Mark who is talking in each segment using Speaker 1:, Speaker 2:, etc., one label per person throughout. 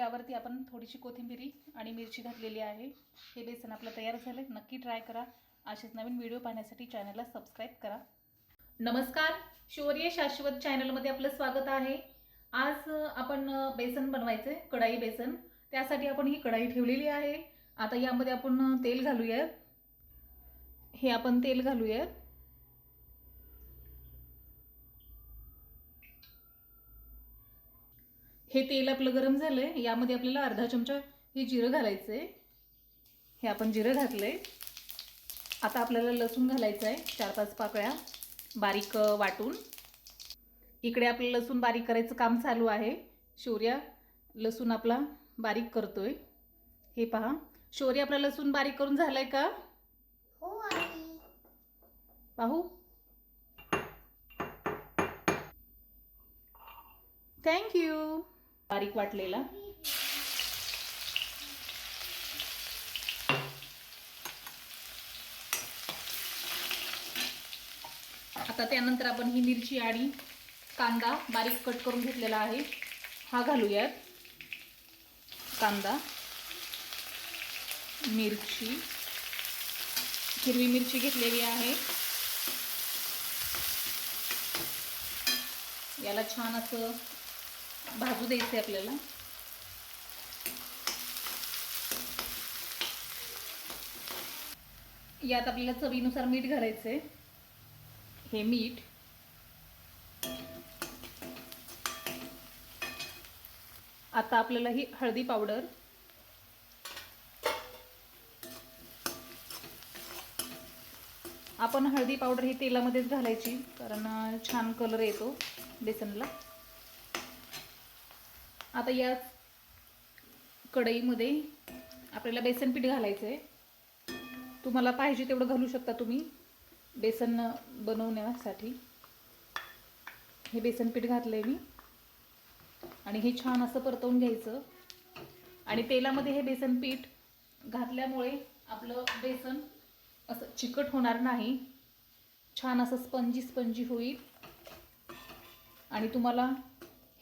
Speaker 1: यावरती आपण थोडीशी कोथिंबिरी आणि मिरची घातलेली आहे. हे बेसन आपलं तयार झालं नक्की ट्राय करा. असेच नवीन व्हिडिओ पाहण्यासाठी चॅनलला सबस्क्राईब करा. नमस्कार. शौर्य शाश्वत चॅनलमध्ये आपलं स्वागत आहे. आज आपण बेसन बनवायचं आहे कढाई बेसन. त्यासाठी आपण ही कढाई ठेवलेली आहे. आता यामध्ये आपण तेल घालूयात. हे आपण तेल घालूयात. हे तेल आपलं गरम झालंय यामध्ये आपल्याला अर्धा चमचा हे जिरं घालायचं आहे हे आपण जिरं घातलंय. आता आपल्याला लसूण घालायचं आहे चार पाच पाकळ्या बारीक वाटून. इकडे आपलं लसूण बारीक करायचं काम चालू आहे. शौर्या लसूण आपला बारीक करतोय. हे पहा. शौर्य आपला लसूण बारीक करून झालाय का?
Speaker 2: हो
Speaker 1: पाहू. थँक्यू बारीक वाटलेला. आता त्यानंतर आपण ही मिरची आणि कांदा बारीक कट करून घेतलेला आहे. हा घालूयात. कांदा मिरची हिरवी मिरची घेतलेली आहे. याला छान असं भाजू द्यायचं आपल्याला. यात आपल्याला चवीनुसार मीठ घालायचंय. हे मीठ. आता आपल्याला ही हळदी पावडर. आपण हळदी पावडर ही तेलामध्येच घालायची कारण छान कलर येतो बेसनला. आता या कढईमध्ये आपल्याला बेसन पीठ घालायचं आहे तुम्हाला पाहिजे तेवढं घालू शकता तुम्ही बेसन बनवण्यासाठी. हे बेसन पीठ घातलं आहे मी. आणि हे छान असं परतवून घ्यायचं. आणि तेलामध्ये हे बेसन पीठ घातल्यामुळे आपलं बेसन असं चिकट होणार नाही. छान असं स्पंजी स्पंजी होईल. आणि तुम्हाला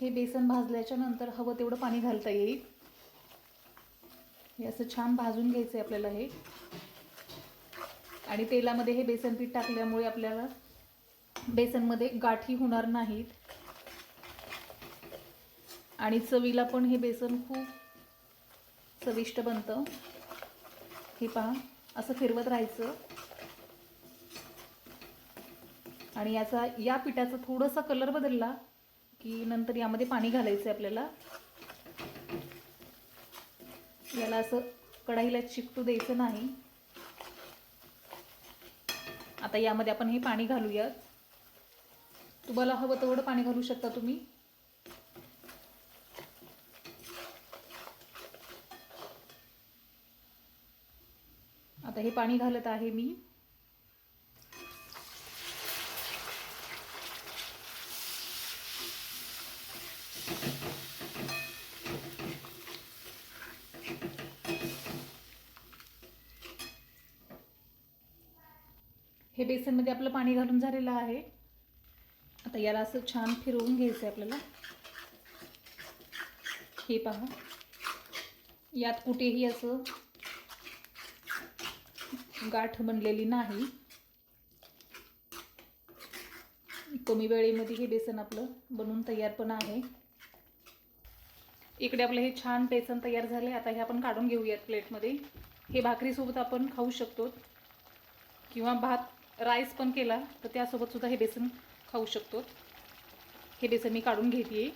Speaker 1: हे बेसन भाजल्याच्या नंतर हवं तेवढं पाणी घालता येईल. हे असं छान भाजून घ्यायचं आहे आपल्याला हे. आणि तेलामध्ये हे बेसन पीठ टाकल्यामुळे आपल्याला बेसनमध्ये गाठी होणार नाहीत. आणि चवीला पण हे बेसन खूप चविष्ट बनतं. हे पहा असं फिरवत राहायचं. आणि याचा या पिठाचा थोडासा कलर बदलला की नंतर यामध्ये पाणी घालायचं आहे आपल्याला. याला असं कढाईला चिकटू द्यायचं नाही. आता यामध्ये आपण हे पाणी घालूयात. तुम्हाला हवं तेवढं पाणी घालू शकता तुम्ही. आता हे पाणी घालत आहे मी. हे बेसनमध्ये आपलं पाणी घालून झालेलं आहे. आता याला असं छान फिरवून घ्यायचं आहे आपल्याला. हे पहा. यात कुठेही असं गाठ बनलेली नाही. कमी वेळेमध्ये हे बेसन आपलं बनवून तयार पण आहे. इकडे आपलं हे छान बेसन तयार झाले आता हे आपण काढून घेऊयात प्लेटमध्ये. हे भाकरीसोबत आपण खाऊ शकतो. किंवा भात राईस पण केला तर त्यासोबत सुद्धा हे बेसन खाऊ शकतो. हे बेसन मी काढून घेते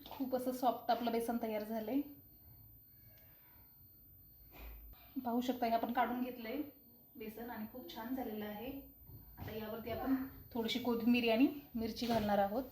Speaker 1: खूप असं सॉफ्ट आपलं बेसन तयार झालंय. पाहू शकता हे आपण काढून घेतलंय. बेसन आणि खूप छान झालेलं आहे. आता यावरती आपण थोडीशी कोथिंबीर आणि मिरची घालणार आहोत.